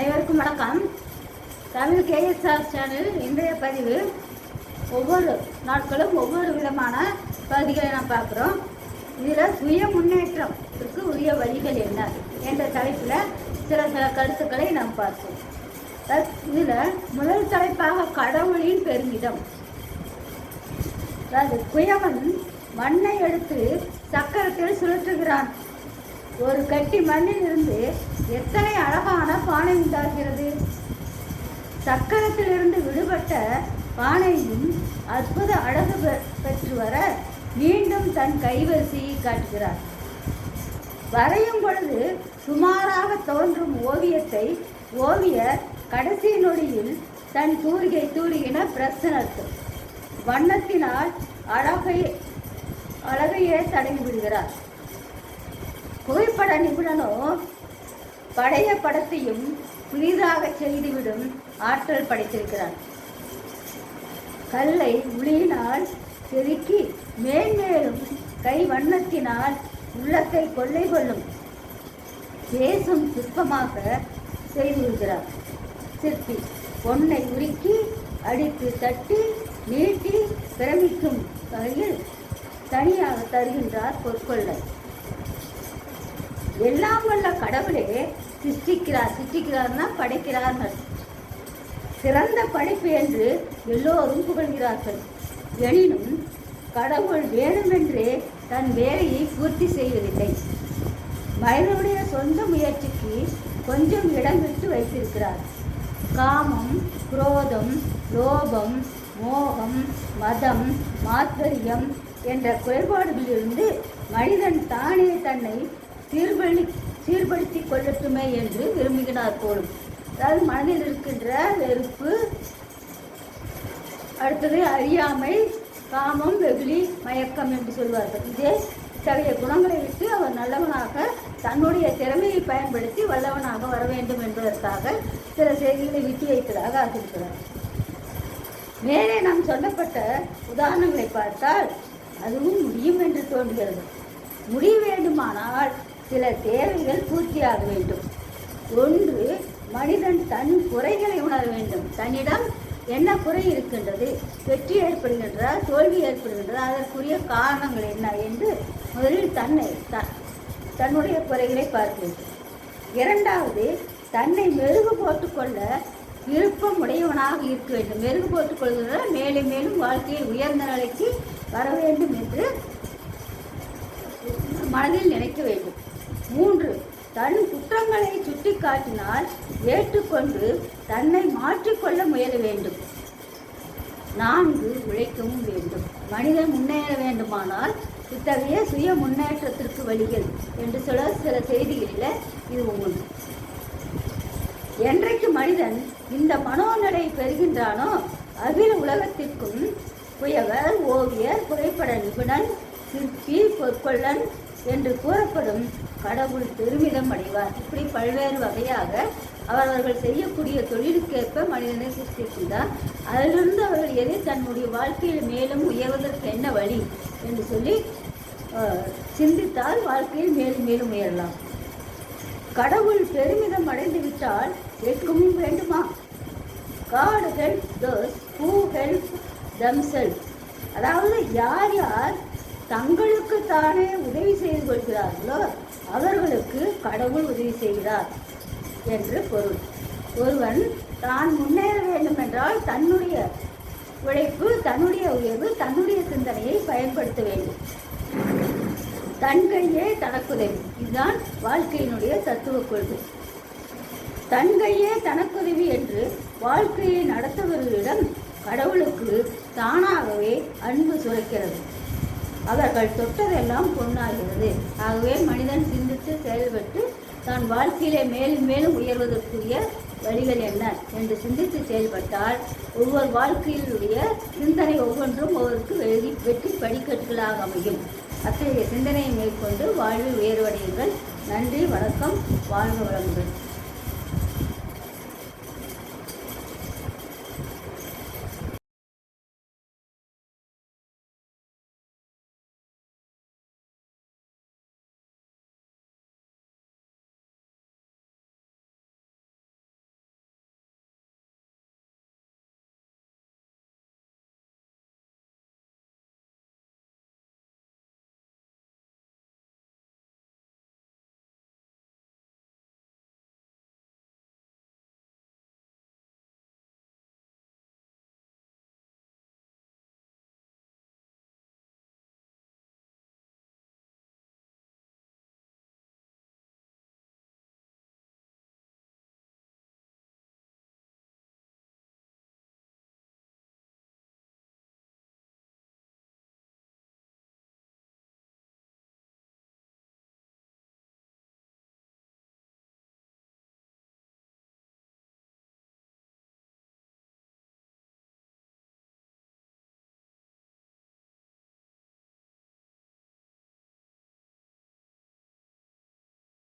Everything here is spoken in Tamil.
அனைவருக்கும் வணக்கம். தமிழ் கேஎஸ்ஆர் சேனல் இன்றைய பதிவு ஒவ்வொரு நாட்களும் ஒவ்வொரு விதமான பகுதிகளை நாம் பார்க்குறோம். இதில் சுய முன்னேற்றத்திற்கு உரிய வழிகள் என்ன என்ற தலைப்பில் சில சில கருத்துக்களை நாம் பார்ப்போம். இதில் முதல் தலைப்பாக கடவுளின் பெருமிதம். அதாவது குயவன் மண்ணை எடுத்து சக்கரத்தில் சுழற்றுகிறான். ஒரு கட்டி மண்ணில் இருந்து எத்தனை அழகான பானை உண்டாகிறது? சக்கரத்திலிருந்து விடுபட்ட பானையும் அற்புத அழகு பெற்று வர மீண்டும் தன் கைவரிசையை காட்டுகிறார். வரையும் பொழுது சுமாராக தோன்றும் ஓவியத்தை ஓவியர் கடைசி நொடியில் தன் தூரிகை தூரிகின பிரசனத்தும் வண்ணத்தினால் அழகை அழகையே தடங்கி விடுகிறார். புகைப்பட நிபுணனோ பழைய படத்தையும் புதிதாக செய்துவிடும் ஆற்றல் படைத்திருக்கிறார். கல்லை உளியினால் செதுக்கி மேன்மேலும் கை வண்ணத்தினால் உள்ளத்தை கொள்ளை கொள்ளும் பேசும் சிற்பமாக செய்திருக்கிறார். சிற்பி பொன்னை உருக்கி அடித்து தட்டி நீட்டி பிரமிக்கும் வகையில் தனியாக தருகின்றார் பொற்கொள்ளை. எல்லாம் வல்ல கடவுளே சிருஷ்டிக்கிறார் சிருஷ்டிக்கிறார்னா தான் படைக்கிறார்கள். சிறந்த படைப்பு என்று எல்லோரும் புகழ்கிறார்கள். எனினும் கடவுள் வேணுமென்றே தன் வேலையை பூர்த்தி செய்வதில்லை மனிதனுடைய சொந்த முயற்சிக்கு கொஞ்சம் இடம் விட்டு வைத்திருக்கிறார். காமம் குரோதம் லோபம் மோகம் மதம் மாத்வரியம் என்ற குறைபாடுகளிலிருந்து மனிதன் தானே தன்னை சீர்படி சீர்படுத்திக் கொள்ளட்டுமே என்று விரும்புகிறார் போலும். அதாவது மனதில் இருக்கின்ற வெறுப்பு அடுத்தது அறியாமை காமம் வெகுளி மயக்கம் என்று சொல்வார்கள். இதே இத்தகைய குணங்களை விட்டு அவர் நல்லவனாக தன்னுடைய திறமையை பயன்படுத்தி வல்லவனாக வர வேண்டும் என்பதற்காக சில செய்திகளை விட்டு வைத்ததாக ஆகியிருக்கிறார் மேலே நாம் சொல்லப்பட்ட உதாரணங்களை பார்த்தால் அதுவும் முடியும் என்று தோன்றுகிறது. முடிய வேண்டுமானால் சில தேவைகள் பூர்த்தியாக வேண்டும். ஒன்று மனிதன் தன் குறைகளை உணர வேண்டும். தன்னிடம் என்ன குறை இருக்கின்றது? வெற்றி ஏற்படுகின்றதா? தோல்வி ஏற்படுகின்றதா? அதற்குரிய காரணங்கள் என்ன என்று முதலில் தன்னை த- தன்னுடைய குறைகளை பார்க்க வேண்டும் இரண்டாவது தன்னை மெருகு போட்டுக்கொள்ள விருப்பம் உடையவனாக இருக்க வேண்டும். மெருகு போட்டுக் கொள்வதால் மேலும் மேலும் வாழ்க்கையை உயர்ந்த நிலைக்கு வர வேண்டும் என்று மனதில் நினைக்க வேண்டும். மூன்று தன் குற்றங்களை சுட்டிக்காட்டினால் ஏற்றுக்கொண்டு தன்னை மாற்றிக்கொள்ள முயல வேண்டும். நான்கு உழைக்கவும் வேண்டும். மனிதன் முன்னேற வேண்டுமானால் இத்தகைய சுய முன்னேற்றத்திற்கு வழிகள் என்று சொல்ல சில செய்திகளில் இது ஒன்று. என்றைக்கு மனிதன் இந்த மனோநிலை பெறுகின்றானோ அகில உலகத்திற்கும் புயவர் ஓவியர் புகைப்பட நிபுணன் சிற்பி பொற்கொள்ளன் என்று கூறப்படும் கடவுள் பெருமிதம் அடைவார். இப்படி பல்வேறு வகையாக அவரவர்கள் செய்யக்கூடிய தொழிலுக்கேற்ப மனிதனை சிருஷ்டிக்கின்றார். அதிலிருந்து அவர்கள் எதை தன்னுடைய வாழ்க்கையில் மேலும் உயர்வதற்கு என்ன வழி என்று சொல்லி சிந்தித்தால் வாழ்க்கையில் மேலும் மேலும் உயரலாம். கடவுள் பெருமிதம் அடைந்து விட்டால் கேட்கவும் வேண்டுமா? God help those who help themselves அதாவது யார் யார் தங்களுக்கு தானே உதவி செய்து கொள்கிறார்களோ அவர்களுக்கு கடவுள் உதவி செய்கிறார் என்று பொருள். ஒருவன் தான் முன்னேற வேண்டும் என்றால் தன்னுடைய உழைப்பு தன்னுடைய உயர்வு தன்னுடைய சிந்தனையை பயன்படுத்த வேண்டும். தன் கையே தனக்குதவி. இதுதான் வாழ்க்கையினுடைய தத்துவ கொள்கை. தன் கையே தனக்குதவி என்று வாழ்க்கையை நடத்துபவர்களிடம் கடவுளுக்கு தானாகவே அன்பு சுரக்கிறது. அவர்கள் தொட்டதெல்லாம் பொண்ணாகிறது ஆகவே மனிதன் சிந்தித்து செயல்பட்டு தான் வாழ்க்கையிலே மேலும் மேலும் உயர்வதற்குரிய வழிகள் என்ன என்று சிந்தித்து செயல்பட்டால் ஒவ்வொரு வாழ்க்கையிலுடைய சிந்தனை ஒவ்வொன்றும் ஒவ்வொருக்கு வெற்றி வெற்றி படிக்கட்டுகளாக அமையும். அத்தகைய சிந்தனையை மேற்கொண்டு வாழ்வில் உயர்வடையுங்கள் நன்றி வணக்கம் வாழ்க வளங்கள்